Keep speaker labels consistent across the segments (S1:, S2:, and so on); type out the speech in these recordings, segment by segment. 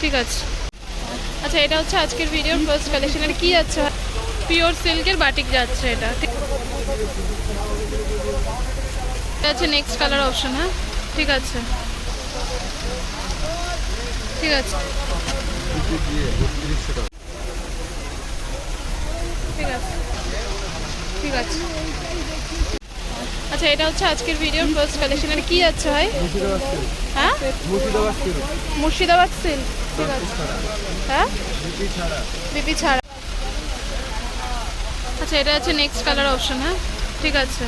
S1: ঠিক আছে। আচ্ছা এটা হচ্ছে আজকের ভিডিওর ফার্স্ট কালেকশন এটা কি যাচ্ছে? পিওর সিল্কের বাটিক যাচ্ছে এটা। ঠিক হচ্ছে নেক্সট কালার অপশন হ্যাঁ? ঠিক আছে। ঠিক আছে। ঠিক আছে। ঠিক আছে। আচ্ছা এটা হচ্ছে আজকের ভিডিওর ফার্স্ট কালেকশন এটা কি যাচ্ছে ভাই? হ্যাঁ? মুর্শিদাবাদ সিল্ক ঠিক আছে হ্যাঁ? বিপি ছাড়া। আচ্ছা এটা হচ্ছে নেক্সট কালার অপশন হ্যাঁ? ঠিক আছে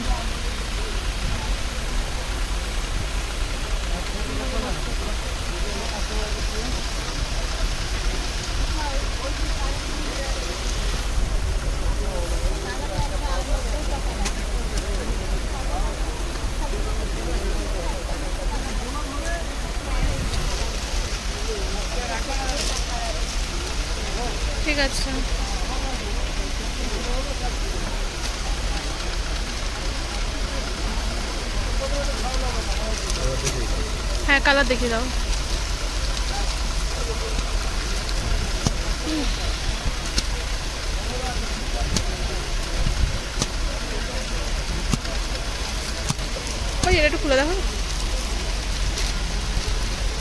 S1: ঠিক আছে দাও ওই এটা একটু খুলে দেখো।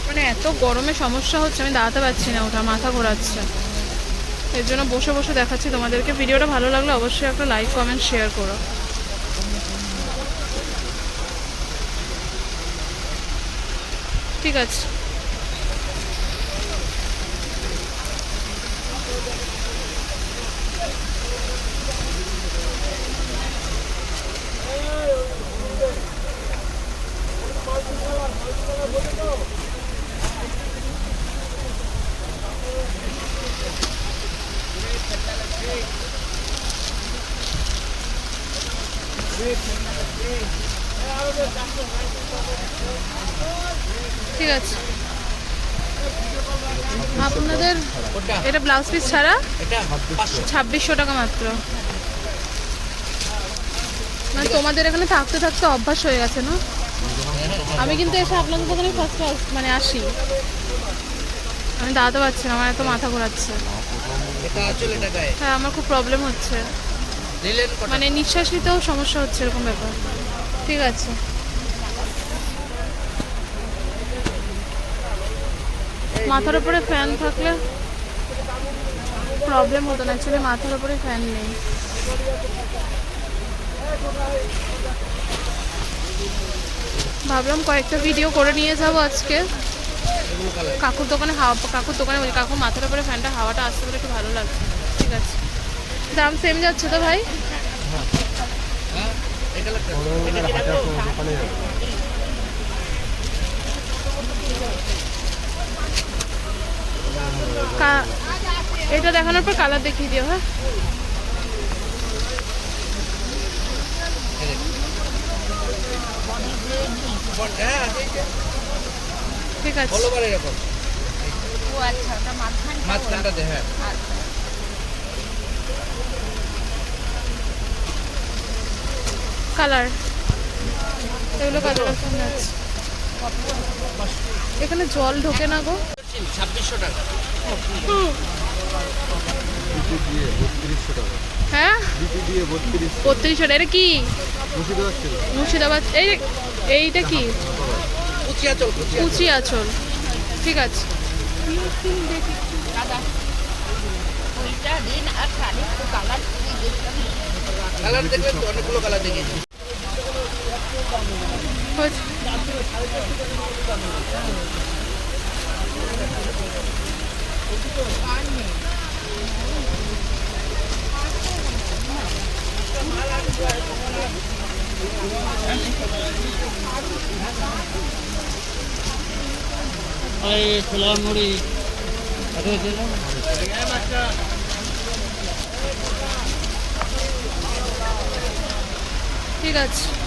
S1: মানে এত গরমে সমস্যা হচ্ছে, আমি দাঁড়াতে পারছি না, ওটা মাথা ঘোরাচ্ছে। এর জন্য বসে বসে দেখাচ্ছি তোমাদেরকে। ভিডিওটা ভালো লাগলে অবশ্যই একটা লাইক কমেন্ট শেয়ার করো। ঠিক আছে। ঠিক আছে। আপনাদের এটা ব্লাউজ পিস ছাড়া ছাব্বিশশো টাকা মাত্র। মানে তোমাদের এখানে থাকতে থাকতে অভ্যাস হয়ে গেছে না? আমি কিন্তু এসে আপনাদের দোকানে ফার্স্ট মানে আসি। আমি দাঁড়াতে পারছি না আমার এত মাথা ঘোরাচ্ছে। হ্যাঁ আমার খুব প্রবলেম হচ্ছে। মানে নিঃশ্বাস নিতেও সমস্যা হচ্ছে এরকম ব্যাপার। ঠিক আছে। মাথার উপরে ফ্যান থাকলে প্রবলেম হতো না অ্যাকচুয়ালি মাথার উপরে ফ্যান নেই। ভাবলাম কয়েকটা ভিডিও করে নিয়ে যাব আজকে। কাকুর দোকানে হাওয়া, কাকুর দোকানে বলি কাকুর মাথার উপরে ফ্যানটা হাওয়াটা আসতে পারে একটু ভালো লাগছে। ঠিক আছে। দাম সেম যাচ্ছে তো ভাই?
S2: এই এটা
S1: দেখানোর পর কালার দেখিয়ে দিও হ্যাঁ। ঠিক আছে
S3: ও আচ্ছা মাঝখানটা।
S2: হ্যাঁ
S3: আচ্ছা
S1: কালার। এগুলো কালার আছে। এখানে জল ঢোকে না গো।
S2: ছাব্বিশশো টাকা
S1: হ্যাঁ। এটা কি?
S4: মুর্শিদাবাদ।
S1: এই, এইটা কি? ঠিক আছে।
S2: অনেকগুলো কালার দেখিয়েছি
S1: হয়েছে। ঠিক আছে।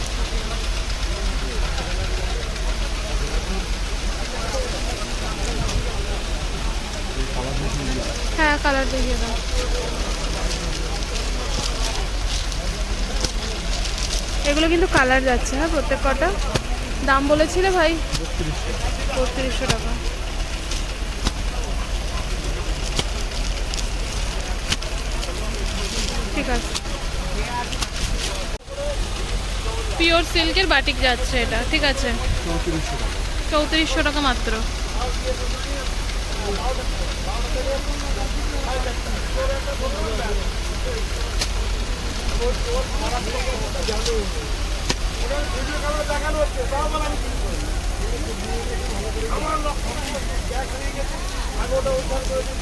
S1: এগুলো কিন্তু কালার যাচ্ছে হ্যাঁ প্রত্যেক কটা। দাম বলেছিলে ভাই। বত্রিশশো টাকা। ঠিক আছে। পিওর সিল্কের বাটিক যাচ্ছে এটা, ঠিক আছে।
S4: চৌত্রিশশো টাকা।
S1: চৌত্রিশশো টাকা মাত্র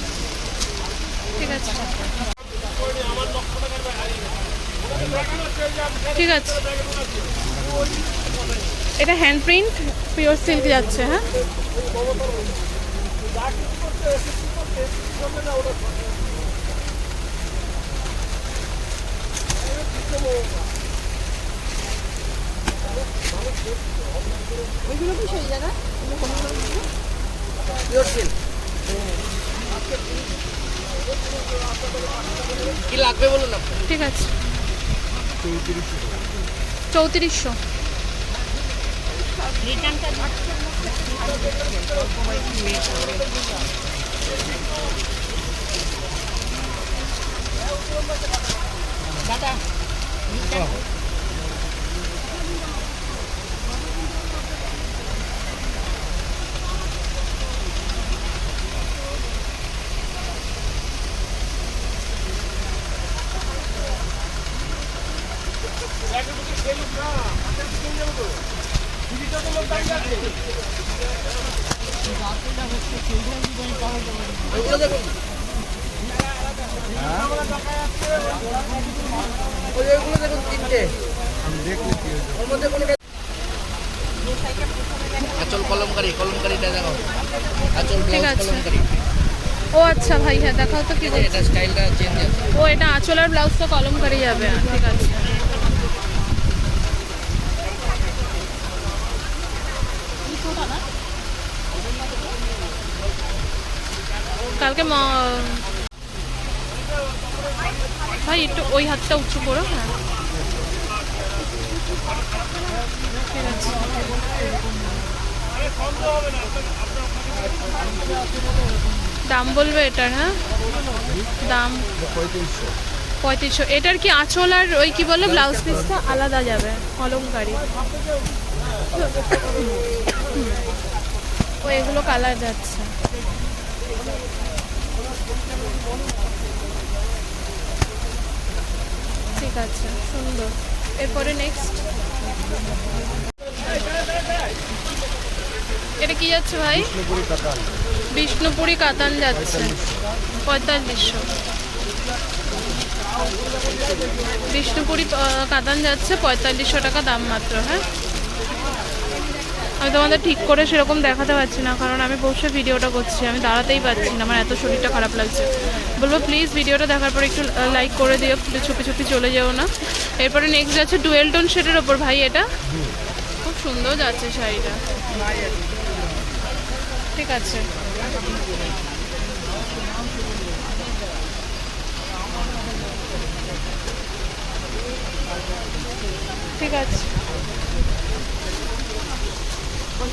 S1: ঠিক আছে। ঠিক আছে এটা হ্যান্ড প্রিন্ট পিওর সিল্ক যাচ্ছে হ্যাঁ
S2: পিওর সিল্ক কি লাগবে বলুন আপনি?
S1: ঠিক আছে।
S4: চৌত্রিশশো।
S3: দাদা
S2: ওইগুলো দেখুন ওই ওইগুলো দেখুন তিনটে
S4: আমি দেখলে কি হয়েছে
S2: ওর মধ্যে কোনো আচল কলমকারি কলমকারিটা দেখো আচল
S1: ঠিক
S2: ব্লাউজ
S1: আছে।
S2: কলমকারি।
S1: ও আচ্ছা ভাই হ্যাঁ দেখাও তো কি
S2: এটা স্টাইলটা চেঞ্জ আছে।
S1: ও এটা আঁচলার ব্লাউজটা কলম করে যাবে ঠিক আছে। কালকে ভাই একটু ওই হাতটা উঁচু করো হ্যাঁ। দাম বলবে এটার হ্যাঁ? দাম
S4: পঁয়ত্রিশশো।
S1: এটার কি আঁচল আর ওই কি বলে, ব্লাউজ পিসটা? আলাদা যাবে কলমকারি ও, এগুলো কালার যাচ্ছে। ঠিক আছে, সুন্দর। এরপরে নেক্সট এটা কি যাচ্ছে ভাই?
S4: বিষ্ণুপুরি কাতান।
S1: যাচ্ছে। পঁয়তাল্লিশশো বিষ্ণুপুরি কাতান যাচ্ছে পঁয়তাল্লিশশো টাকা দাম মাত্র হ্যাঁ? আমি তোমাদের ঠিক করে সেরকম দেখাতে পারছি না, কারণ আমি বসে ভিডিওটা করছি, আমি দাঁড়াতেই পারছি না, আমার এত শরীরটা খারাপ লাগছে। বলব প্লিজ ভিডিওটা দেখার পর একটু লাইক করে দিও চুপি চুপি চলে যেও না। এরপরে নেক্সট যাচ্ছে ডুয়েল টোন শেডের ওপর, ভাই এটা? খুব সুন্দর যাচ্ছে শাড়িটা। ঠিক আছে। ঠিক আছে।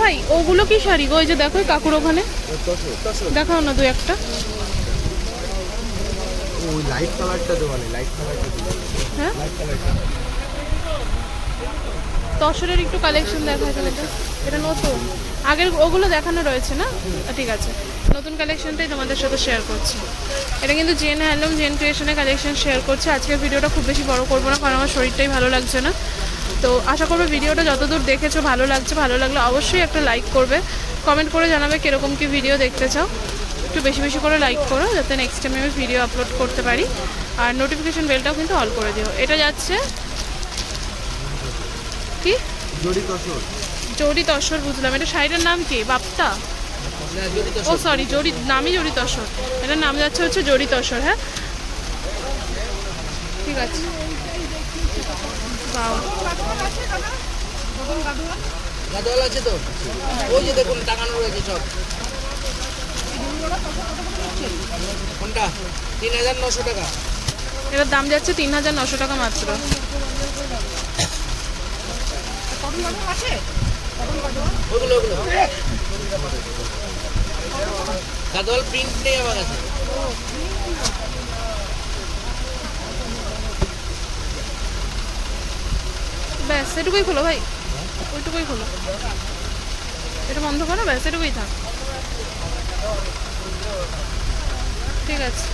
S1: ভাই ওগুলো কি শাড়ি গো? ওই যে দেখো কাকুর ওখানে। দেখাও না দু একটা।
S4: ওই লাইট কালারটা দেওয়া নেই লাইট কালারটা
S1: হ্যাঁ? তসরের একটু কালেকশন দেখা তো এটা। নতুন। আগের ওগুলো দেখানো রয়েছে না? ঠিক আছে। নতুন কালেকশনটাই তোমাদের সাথে শেয়ার করছি। এটা কিন্তু জেন হ্যান্ডলুম জেন ক্রিয়েশনের কালেকশন শেয়ার করছি। আজকের ভিডিওটা খুব বেশি বড় করব না কারণ আমার শরীরটাই ভালো লাগছে না। তো আশা করব ভিডিওটা যতদূর দেখেছ ভালো লাগছে ভালো লাগলে অবশ্যই একটা লাইক করবে। কমেন্ট করে জানাবে কীরকম কি ভিডিও দেখতে চাও। একটু বেশি বেশি করে লাইক করো যাতে নেক্সট টাইম আমি ভিডিও আপলোড করতে পারি। আর নোটিফিকেশন বেলটাও কিন্তু অল করে দিও। এটা যাচ্ছে কি?
S4: জড়ি তসর।
S1: বুঝলাম। এটা শাড়িটার নাম কি? বাপ্তা? ও সরি জড়ি নামই জড়ি তসর। এটার নাম যাচ্ছে হচ্ছে জড়ি তসর হ্যাঁ? ঠিক আছে।
S2: গাদোয়াল আছে তো? ওই যে দেখুন টাকানো রয়েছে সব। কোনটা? তিন হাজার নশো টাকা।
S1: এটার দাম যাচ্ছে তিন হাজার নশো টাকা মাত্র।
S2: গাদোয়াল প্রিন্ট নেই আমার কাছে।
S1: ব্যাস, এটুকুই খোলো ভাই। ওইটুকুই খোলো। এটা বন্ধ করো, ব্যাস, এটুকুই থাক। ঠিক আছে।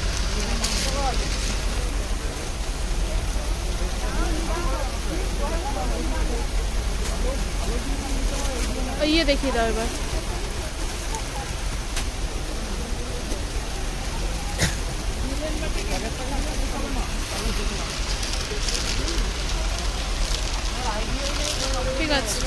S1: ইয়ে দেখিয়ে দাও এবার। ঠিক আছে।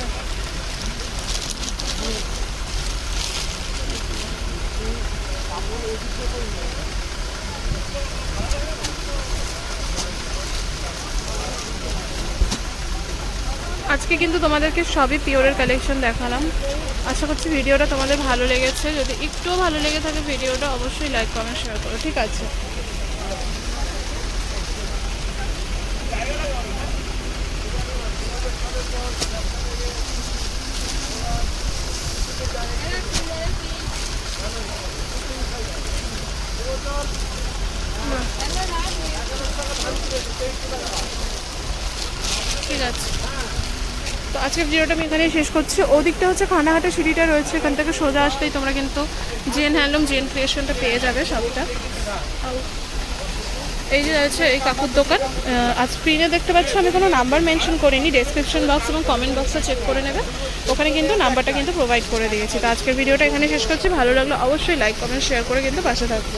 S1: আজকে কিন্তু তোমাদেরকে সবই পিওরের কালেকশন দেখালাম। আশা করছি ভিডিওটা তোমাদের ভালো লেগেছে। যদি একটুও ভালো লেগে থাকে, ভিডিওটা অবশ্যই লাইক কমেন্ট শেয়ার করো, ঠিক আছে? ঠিক আছে। তো আজকের ভিডিওটা আমি এখানেই শেষ করছি। ওদিকটা হচ্ছে খানাঘাটা সিঁড়িটা রয়েছে। এখান থেকে সোজা আসলেই তোমরা কিন্তু জেন হ্যান্ডলুম জেন ক্রিয়েশনটা পেয়ে যাবে সবটা। এই যে রয়েছে এই কাকুর দোকান। আজ স্ক্রিনে দেখতে পাচ্ছ, আমি কোনো নাম্বার মেনশন করিনি ডেসক্রিপশন বক্স এবং কমেন্ট বক্সে চেক করে নেবে। ওখানে কিন্তু নাম্বারটা কিন্তু প্রোভাইড করে দিয়েছি। তো আজকের ভিডিওটা এখানে শেষ করছি। ভালো লাগল অবশ্যই লাইক কমেন্ট শেয়ার করে কিন্তু পাশে থাকবে।